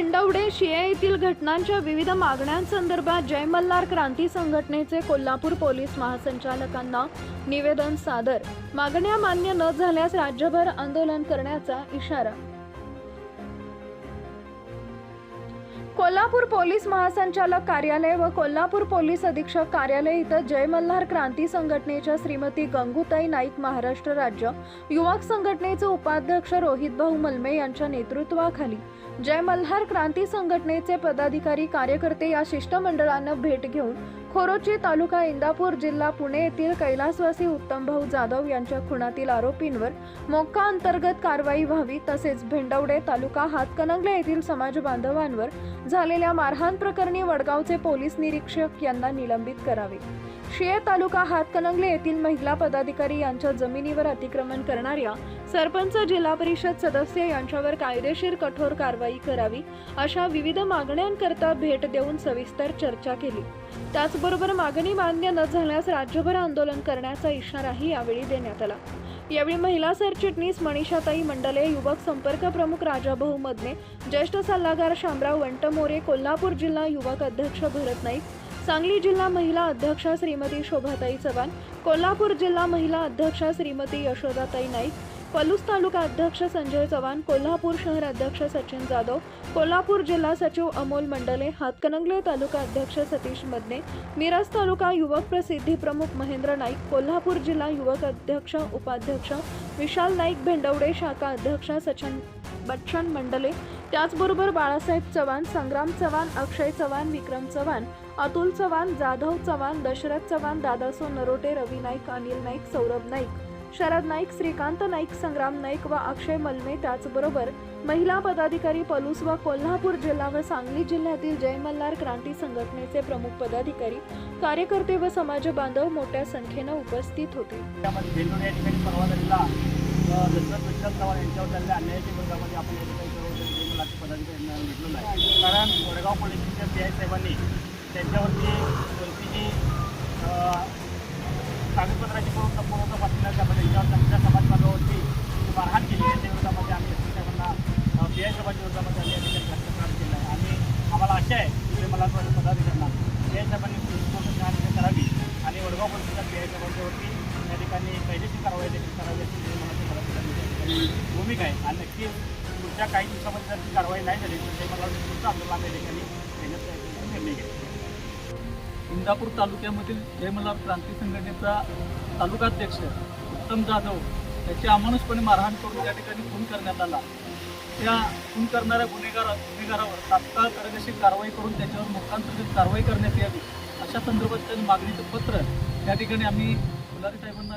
भेंडवडे शिया येथील घटनांच्या विविध मागण्यांसंदर्भात जय मल्हार क्रांती संघटनेचे कोल्हापूर पोलीस महासंचालकांना निवेदन सादर. मागण्या मान्य न झाल्यास राज्यभर आंदोलन करण्याचा इशारा कोल्हापूर पोलीस महासंचालक कार्यालय व कोल्हापूर पोलीस अधीक्षक कार्यालय इथं जय मल्हार क्रांती संघटनेच्या श्रीमती गंगूताई नाईक महाराष्ट्र राज्य युवक संघटनेचे उपाध्यक्ष रोहित भाऊ मलमे यांच्या नेतृत्वाखाली जय मल्हार क्रांती संघटनेचे पदाधिकारी कार्यकर्ते या शिष्टमंडळानं भेट घेऊन खोरोची तालुका इंदापूर जिल्हा पुणे येथील कैलासवासी उत्तमभाऊ जाधव यांच्या खुनातील आरोपींवर मोक्का अंतर्गत कारवाई व्हावी तसेच भेंडवडे तालुका हातकणंगले येथील समाज बांधवांवर झालेल्या मारहाण प्रकरणी वडगावचे पोलीस निरीक्षक यांना निलंबित करावे. शिये तालुका हातकणंगले येथील महिला पदाधिकारी यांच्या जमिनीवर अतिक्रमण करणाऱ्या सरपंच जिल्हा परिषद सदस्य यांच्यावर कायदेशीर कठोर कारवाई करावी अशा विविध मागण्यांकरता भेट देऊन सविस्तर चर्चा केली. त्याचबरोबर मागणी मान्य न झाल्यास राज्यभर आंदोलन करण्याचा इशाराही यावेळी देण्यात आला. यावेळी महिला सरचिटणीस मनीषाताई मंडले युवक संपर्क प्रमुख राजाभाऊ मदने ज्येष्ठ सल्लागार शामराव वंटमोरे कोल्हापूर जिल्हा युवक अध्यक्ष भरत नाईक सांगली जिल्हा महिला अध्यक्षा श्रीमती शोभाताई चव्हाण कोल्हापूर जिल्हा महिला अध्यक्षा श्रीमती यशोदाताई नाईक पलूस तालुका अध्यक्ष संजय चव्हाण कोल्हापूर शहर अध्यक्ष सचिन जाधव कोल्हापूर जिल्हा सचिव अमोल मंडले हातकणंगले तालुका अध्यक्ष सतीश मदने मिरज तालुका युवक प्रसिद्धी प्रमुख महेंद्र नाईक कोल्हापूर जिल्हा युवक अध्यक्ष उपाध्यक्ष विशाल नाईक भेंडवडे शाखा अध्यक्ष सचिन बच्चन मंडले त्याचबरोबर बाळासाहेब चव्हाण संग्राम चव्हाण अक्षय चव्हाण विक्रम चव्हाण अतुल चव्हाण जाधव चव्हाण दशरथ चव्हाण दादासो नरोटे रवी नाईक अनिल नाईक सौरभ नाईक. शरद नाईक श्रीकांत नाईक संग्राम नाईक व अक्षय मलने त्याचबरोबर महिला पदाधिकारी पलूस व कोल्हापूर जिल्हा व सांगली जिल्ह्यातील जय मल्हार क्रांती संघटनेचे प्रमुख पदाधिकारी कार्यकर्ते व समाज बांधव मोठ्या संख्येनं उपस्थित होते. त्यामध्ये बेंगळूर या विठ्ठल चव्हाण यांच्यावर झालेल्या अन्यायाच्या विरोधामध्ये आपण या ठिकाणी सर्व जण लाख पदाधिकाऱ्यांना भेटलेलो आहे कारण वडगाव पोलिसांच्या पी आय साहेबांनी त्यांच्यावरती कोणती जी अ, कागदपत्राची करून संपूर्ण बातमीला त्यामध्ये त्यांच्यावर त्यांच्या समाजबांधवावरती जी मारहाण केली त्याच्या विरोधामध्ये आम्ही एस पी साहेबांना पी आय साहेबांच्या विरोधामध्ये आम्ही या ठिकाणी घटनाक्रम केला आहे आणि आम्हाला आशा मुलांपर्यंत की मला पदाधिकाऱ्यांना पी आय करावी. आणि वडगाव पोलिसांच्या पी आय साहेबांच्यावरती या ठिकाणी कायदेशीर कारवाई देखील करावी अशी जी मला भूमिका आहे. आणि नक्की पुढच्या काही दिवसामध्ये जर ती कारवाई नाही झाली तर ते मला पुढचं आंदोलन आम्ही या ठिकाणी घेण्याचा निर्णय घेतला. इंदापूर तालुक्यामधील जयमल्हार क्रांती संघटनेचा तालुकाध्यक्ष उत्तम जाधव त्याची अमानुषपणे मारहाण करून त्या ठिकाणी खून करण्यात आला. त्या खून करणाऱ्या गुन्हेगार गुन्हेगारावर तात्काळ कायदेशीर कारवाई करून त्याच्यावर मुखांतर्गत कारवाई करण्यात यावी अशा संदर्भात त्यांनी मागणीचं पत्र त्या ठिकाणी आम्ही फुलारी साहेबांना